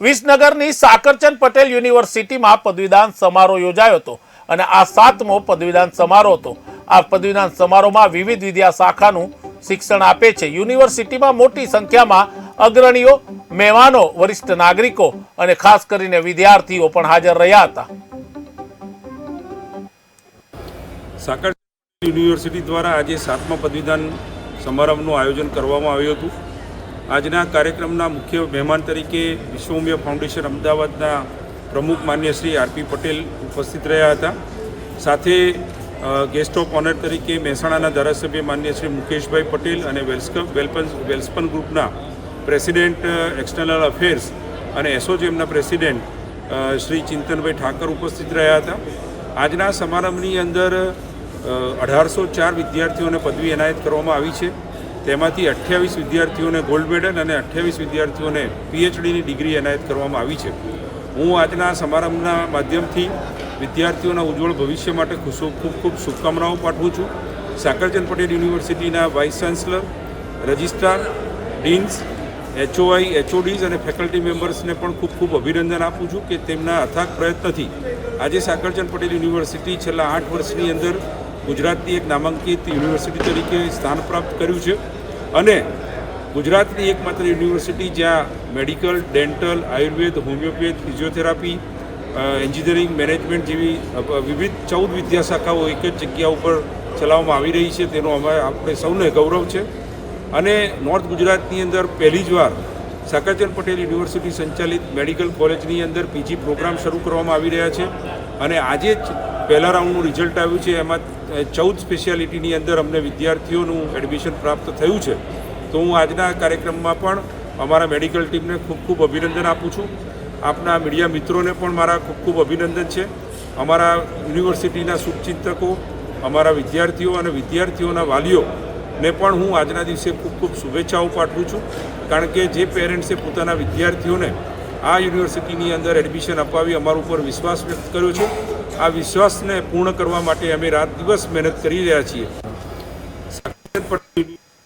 વિસનગરની સાકરચંદ પટેલ યુનિવર્સિટીમાં પદવીદાન સમારોહ યોજાયો હતો અને આ સાતમો પદવીદાન સમારોહ હતો. આ પદવીદાન સમારોહમાં વિવિધ વિદ્યા શાખાનું શિક્ષણ આપે છે. યુનિવર્સિટીમાં મોટી સંખ્યામાં અગ્રણીઓ, મહેમાનો, વરિષ્ઠ નાગરિકો અને ખાસ કરીને વિદ્યાર્થીઓ પણ હાજર રહ્યા હતા. સાકર યુનિવર્સિટી દ્વારા આજે સાતમા પદવીદાન સમારંભનું આયોજન કરવામાં આવ્યું હતું. આજના કાર્યક્રમના મુખ્ય મહેમાન તરીકે વિશ્વમ્ય ફાઉન્ડેશન અમદાવાદના પ્રમુખ માન્ય શ્રી આરપી પટેલ ઉપસ્થિત રહ્યા હતા. સાથે ગેસ્ટ ઓફ ઓનર તરીકે મહેસાણાના ધારાસભ્ય માન્ય શ્રી મુકેશભાઈ પટેલ અને વેલ્સકમ વેલ્પન, વેલ્સપન ગ્રુપના પ્રેસિડેન્ટ એક્સટર્નલ અફેર્સ અને એસોચેમના પ્રેસિડેન્ટ શ્રી ચિંતનભાઈ ઠાકર ઉપસ્થિત રહ્યા હતા. આજના સમારંભની અંદર અઢારસો ચાર વિદ્યાર્થીઓને પદવી એનાયત કરવામાં આવી છે. તેમાંથી અઠ્યાવીસ વિદ્યાર્થીઓને ગોલ્ડ મેડલ અને અઠ્યાવીસ વિદ્યાર્થીઓને પીએચડીની ડિગ્રી એનાયત કરવામાં આવી છે. હું આજના સમારંભના માધ્યમથી વિદ્યાર્થીઓના ઉજ્જવળ ભવિષ્ય માટે ખૂબ ખૂબ ખૂબ શુભકામનાઓ પાઠવું છું. સાકરચંદ પટેલ યુનિવર્સિટીના vice chancellor, registrar, deans, HOI, HODs અને ફેકલ્ટી મેમ્બર્સને પણ ખૂબ ખૂબ અભિનંદન આપું છું કે તેમના અથાગ પ્રયત્નથી આજે સાકરચંદ પટેલ યુનિવર્સિટી છેલ્લા આઠ વર્ષની અંદર ગુજરાતની એક નામાંકિત યુનિવર્સિટી તરીકે સ્થાન પ્રાપ્ત કર્યું છે. અને ગુજરાતની એકમાત્ર યુનિવર્સિટી જ્યાં medical, dental, Ayurveda, homeopath, physiotherapy engineering, management જેવી વિવિધ ચૌદ વિદ્યાશાખાઓ એક જ જગ્યા ઉપર ચલાવવામાં આવી રહી છે. તેનો અમે, આપણે સૌને ગૌરવ છે. અને નોર્થ ગુજરાતની અંદર પહેલી જ વાર સાકરચંદ પટેલ યુનિવર્સિટી સંચાલિત મેડિકલ કોલેજની અંદર પીજી પ્રોગ્રામ શરૂ કરવામાં આવી રહ્યા છે. અને આજે જ પહેલા રાઉન્ડનું રિઝલ્ટ આવ્યું છે. એમાં ચૌદ સ્પેશિયાલિટીની અંદર અમને વિદ્યાર્થીઓનું એડમિશન પ્રાપ્ત થયું છે. તો હું આજના કાર્યક્રમમાં પણ અમારા મેડિકલ ટીમને ખૂબ ખૂબ અભિનંદન આપું છું. આપના મીડિયા મિત્રોને પણ મારા ખૂબ ખૂબ અભિનંદન છે. અમારા યુનિવર્સિટીના શુભચિંતકો, અમારા વિદ્યાર્થીઓ અને વિદ્યાર્થીઓના વાલીઓને પણ હું આજના દિવસે ખૂબ ખૂબ શુભેચ્છાઓ પાઠવું છું. કારણ કે જે પેરેન્ટ્સે પોતાના વિદ્યાર્થીઓને આ યુનિવર્સિટીની અંદર એડમિશન અપાવી અમારા ઉપર વિશ્વાસ વ્યક્ત કર્યો છે. આ વિશ્વાસને પૂર્ણ કરવા માટે અમે રાત દિવસ મહેનત કરી રહ્યા છીએ. સાકરચંદ